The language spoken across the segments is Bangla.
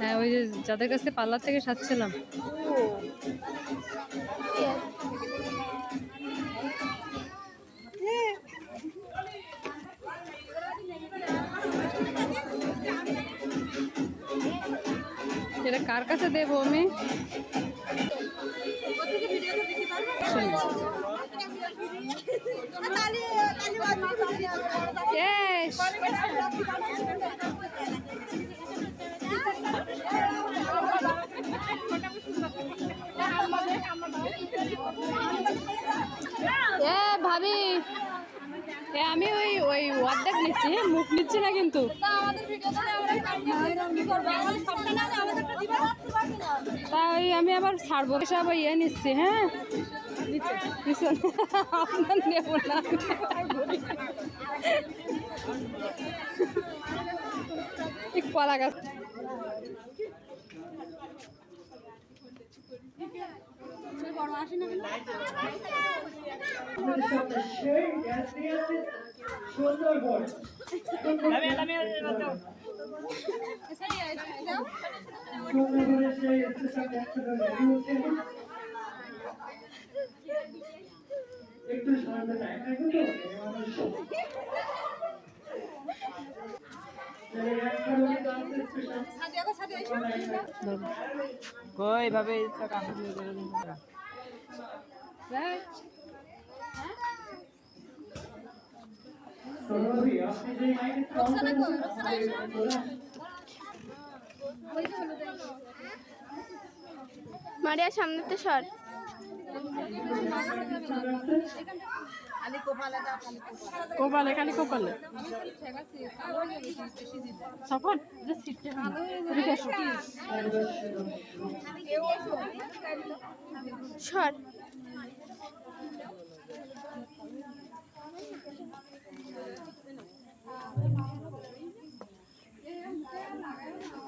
হয়ে ওই যে যাদের কাছে পার্লার থেকে সাজছিলাম। এটা কার কাছে দেবো আমি? ভাবি আমি ওই ওই অর্ধেক নিচ্ছি, মুখ নিচ্ছি না কিন্তু। তা ওই আমি আবার ছাড়বো সব ইয়ে নিচ্ছি হ্যাঁ? পিছনে আপনার নেব না কলা গাছ সুন্দরবন সেই স্টেশন একটু একটু সামনে দেখা কিন্তু কই ভাবে কাম আপনি যে মাইকে মারিয়া সামনে তো সর। কোপালে খালি কোপালে। সফল? সর। আপনাকে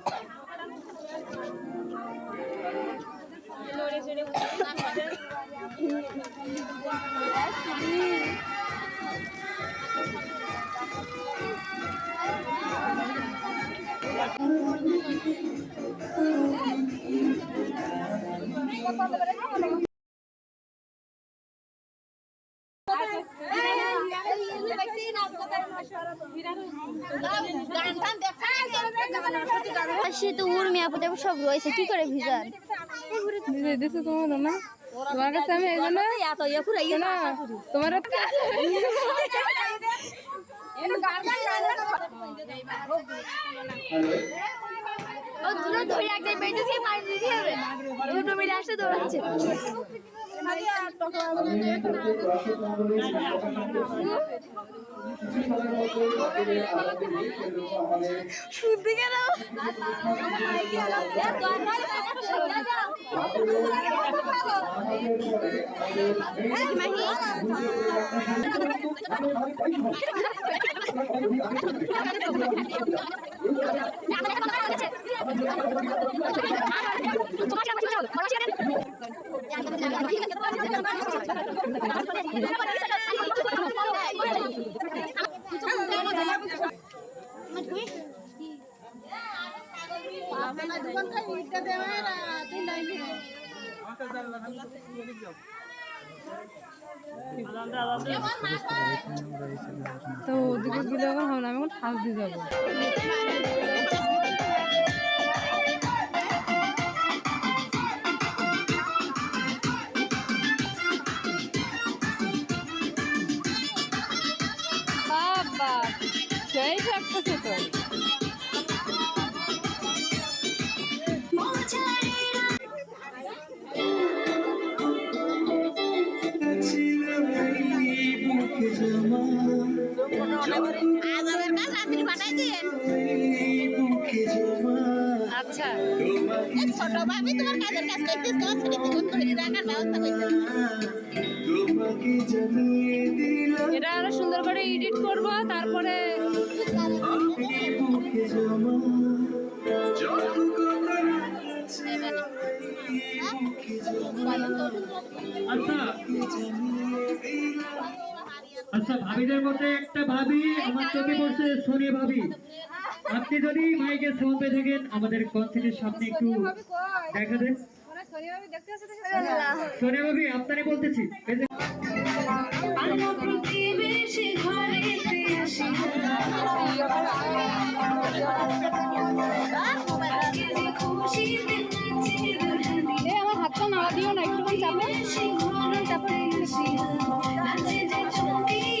উর্মি সব রয়েছে কি করে ভিজান? দিছে তোমার না তোমার কাছে আমি এই জন্য না তোমার ধরে পেটে থেকে পানি দিতে হবে দৌড়াচ্ছে। আমি প্রত্যেক দর্শক মন্ডলীর তো ওদিকে গেলে এখন আমি এখন হাত দিয়ে যাব। ছোট ভাবি তোমার কাজের কাজ তোমার ধরে রাখার ব্যবস্থা এটা আরও সুন্দর করে এডিট করব তারপরে আচ্ছা। আচ্ছা ভাবিদের মধ্যে একটা ভাবি আমার চোখে পড়ছে সোনি ভাবি। আপনি যদি মাইকে সাউন্ড পেয়ে থাকেন আমাদের কনসার্টের সামনে একটু দেখা দেন। সোনিয়া ভাবি আপনারই বলতেছি। আমার হাতটা নাড়া দিও না একটুখানি চাপো। দেখি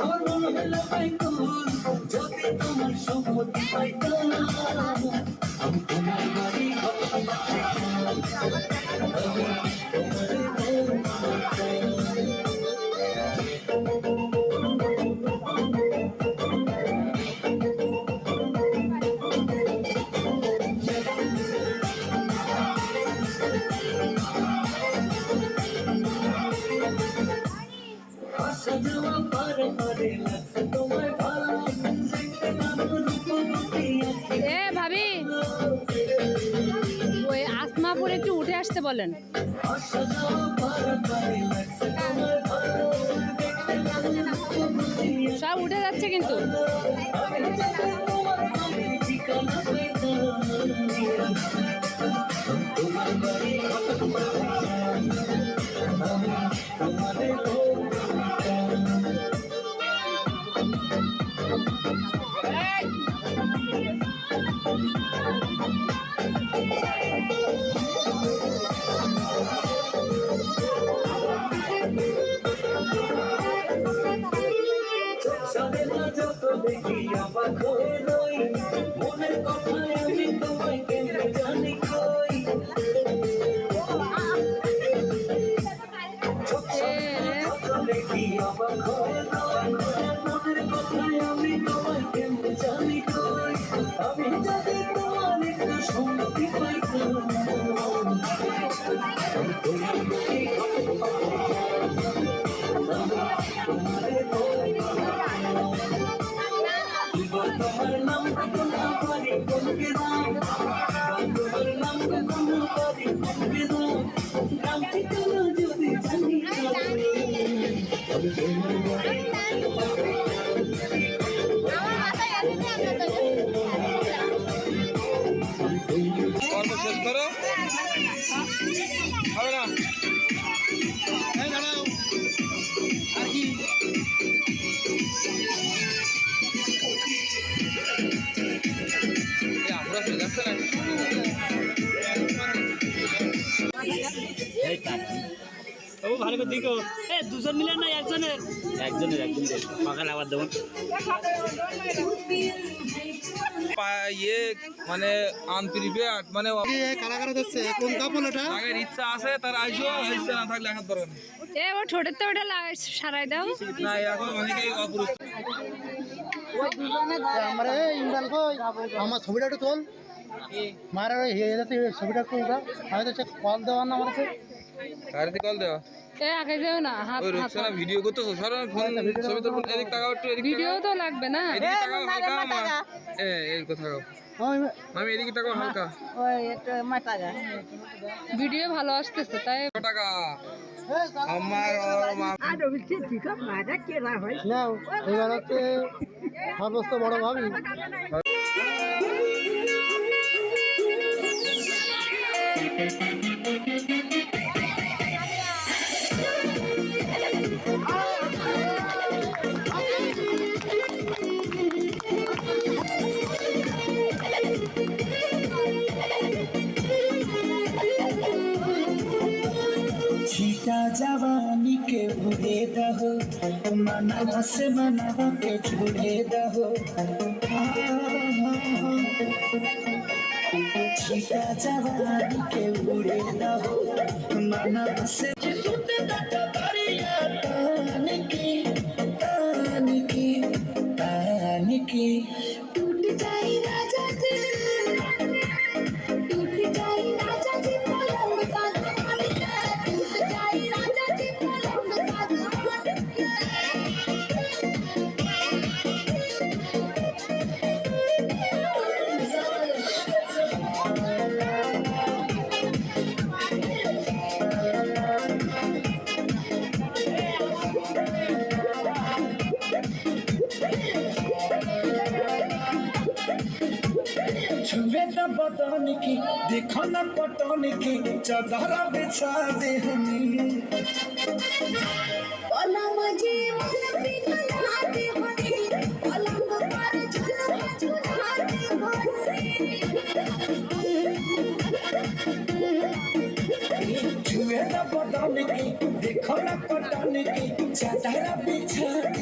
আমার মনে হলো যদি তোমার সম্মতি পাইতাম আমি আসমাপুর একটু উঠে আসতে বলেন। সব উঠে যাচ্ছে কিন্তু। তোমার না যত দেখি অবাক হয়ে রই মনের কথায় আমি তোমায় কেমনে জানি কই? দেখি অবাক হয়ে রই মনের কথায় আমি তোমায় কেমনে জানি কই? আমি যদি তোমার একটু সম্মতি পাইতাম। আমি তোমার বুকে কত তোমারে পারি এ দুজন মিলে না একজনের? একজনের একজনের। সকালে আবার দেবো। ইয়ে মানে আনপ্রিপেয়ার্ড মানে কারাগার হচ্ছে কোন কাপড় এটা? আগের ইচ্ছা আছে তার আইসো ইচ্ছা না থাকলে এ ও ঠোঁটের তো ওটা লাগাই সারাই দাও। না এখন অনেকেই অপুরুষ। আমরা ইমরান কই আমার ছবিটা একটু তোল। মারা হয়ে যাচ্ছে ছবিটা সে কল দেওয়ার না আমার কল দেওয়া? এ আগে যাও না হাত রুকসানা ভিডিও করতেছো? সরো ফোন ছবি তো এদিক তাকাও একটু এদিক ভিডিও তো লাগবে না। এদিকে তাকাও হালকা এ এই কথা আমি এদিকে তাকাও হালকা। ভিডিও ভালো আসতেছে তাই টাকা? আমার এবার হচ্ছে সর্বোচ্চ বড় ভাবি। छिटा मनावा से मनावा के झूले दहो छिटा जवानी के भूले दहो मनावा से सुते दटा करिया न बदन की देखो न पटन की चादर बिछा दे हमें पलंग जी मन पिघलाते होने पलंग पर झुलवा झुलाते छुए न बदन की देखो न पटन की चादर बिछा दे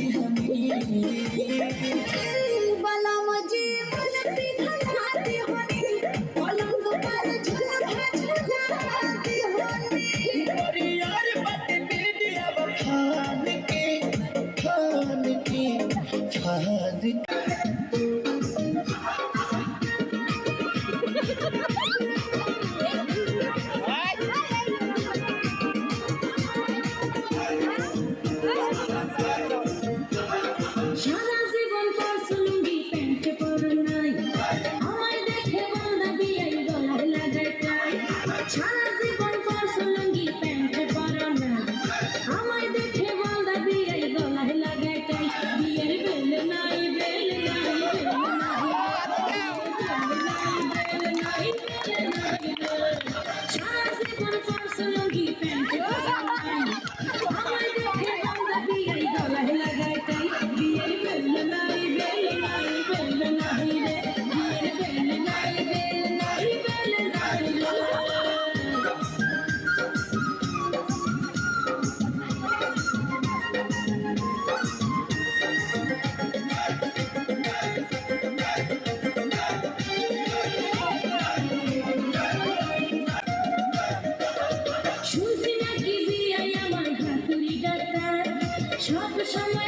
সব সময়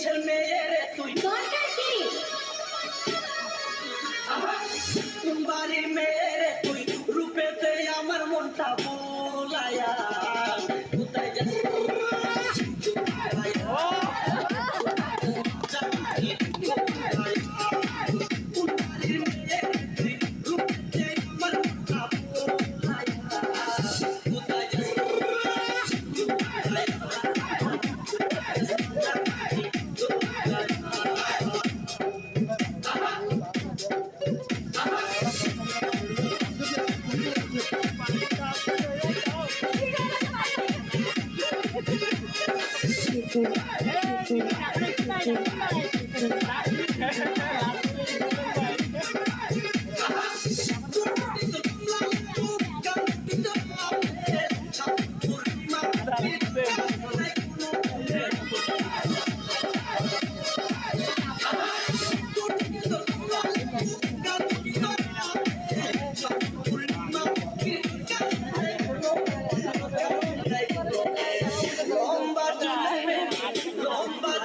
কিসের মেয়ে রে তুই দরকার কি? আমার বাড়ির মেয়ে রে তুই বেনি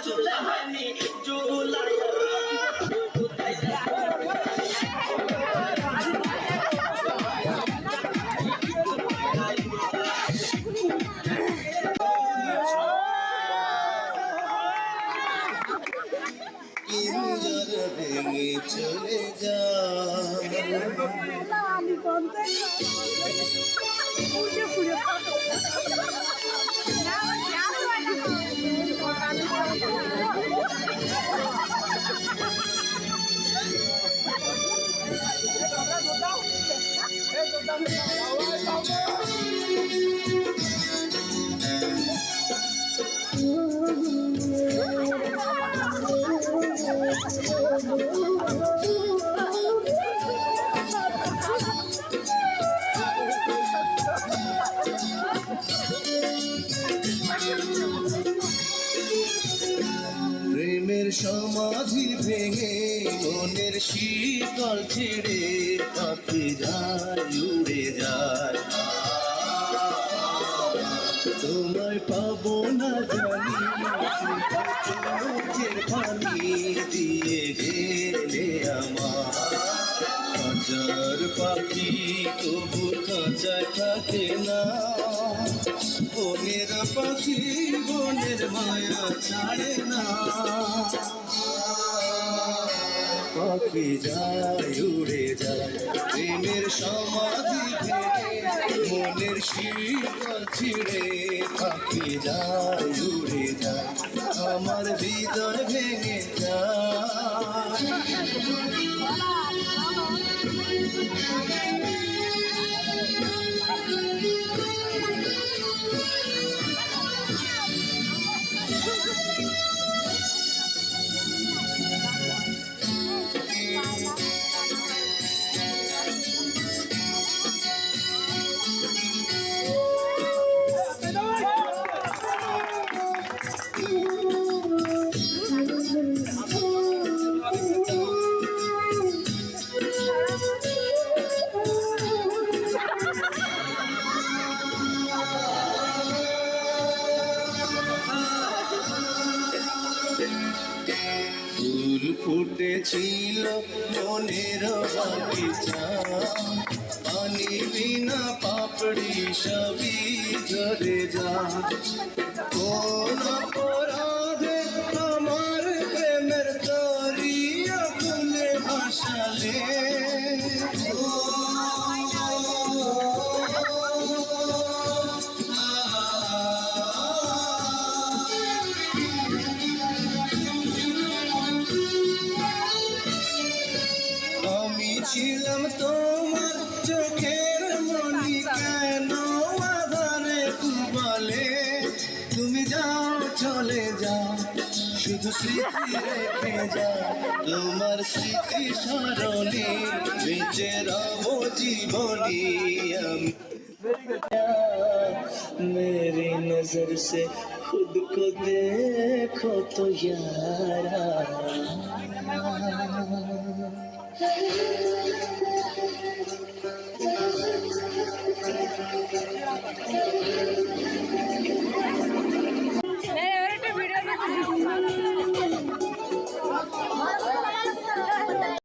প্রেমের সমাধি ভেঙে মনের শীতল ছেড়ে পাখি যায়, উড়ে যায়। তোমায় পাবো না জানি, চোখের পানি দিয়ে গেলে আমার। হাজার পাখি তবু খাঁচায় থাকে না। বনের পাখি বনের মায়া ছাড়ে না। পাখি যায়, উড়ে যায়। প্রেমের সমাধি মনের শীতল ছিঁড়ে পাখি যায়, উড়ে যায়। আমার হৃদয় ভেঙে যায়। ফুটেছিল মনের বাগিচা। পানি বিনা পাপড়ি সবই ঝরে যা। কোন অপরাধে আমার প্রেমের তরিয়া ফুলে ভাসালে। বলে তুমি যাও, চলে যাও। শুধু স্মৃতি রেখে যাও। তোমার স্মৃতি সরণি বেঁচে রব জীবনী আমি। मेरी नजर से खुद को देखो तो यारा Thank you. Altyazı M.K.